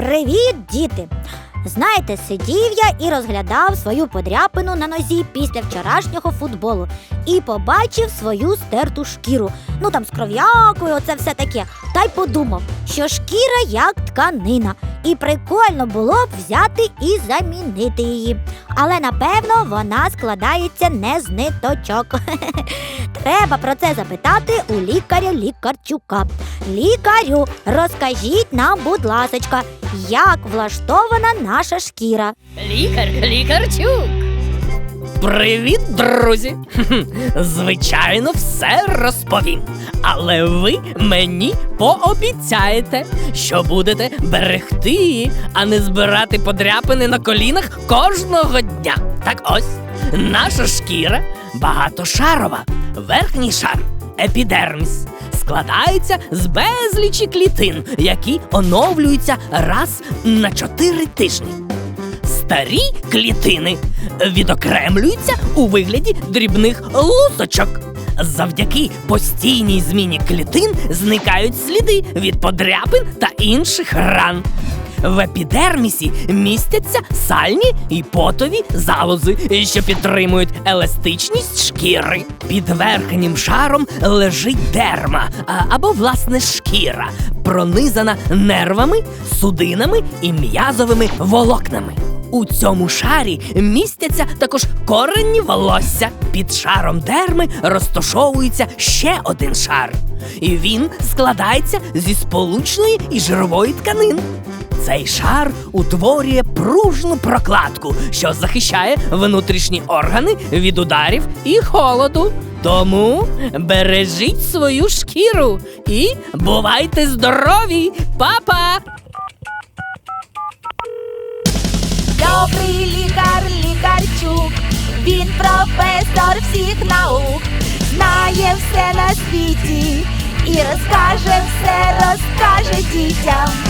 Привіт, діти! Знаєте, сидів я і розглядав свою подряпину на нозі після вчорашнього футболу і побачив свою стерту шкіру. Ну там з кров'якою, оце все таке. Та й подумав, що шкіра як тканина, і прикольно було б взяти і замінити її. Але напевно вона складається не з ниточок. Треба про це запитати у лікаря лікарчука. Лікарю, розкажіть нам, будь ласочка, як влаштована наша шкіра. Лікар, лікарчук. Привіт, друзі! Звичайно, все розповім. Але ви мені пообіцяєте, що будете берегти її, а не збирати подряпини на колінах кожного дня. Так ось, наша шкіра багатошарова. Верхній шар епідерміс складається з безлічі клітин, які оновлюються раз на чотири тижні. Старі клітини відокремлюються у вигляді дрібних лусочок. Завдяки постійній зміні клітин зникають сліди від подряпин та інших ран. В епідермісі містяться сальні і потові залози, що підтримують еластичність шкіри. Під верхнім шаром лежить дерма або власне шкіра, пронизана нервами, судинами і м'язовими волокнами. У цьому шарі містяться також коренні волосся. Під шаром дерми розташовується ще один шар. І він складається зі сполучної і жирової тканин. Цей шар утворює пружну прокладку, що захищає внутрішні органи від ударів і холоду. Тому бережіть свою шкіру і бувайте здорові, Па-па! Добрий лікар, лікарчук, він професор всіх наук, знає все на світі і розкаже все, розкаже дітям.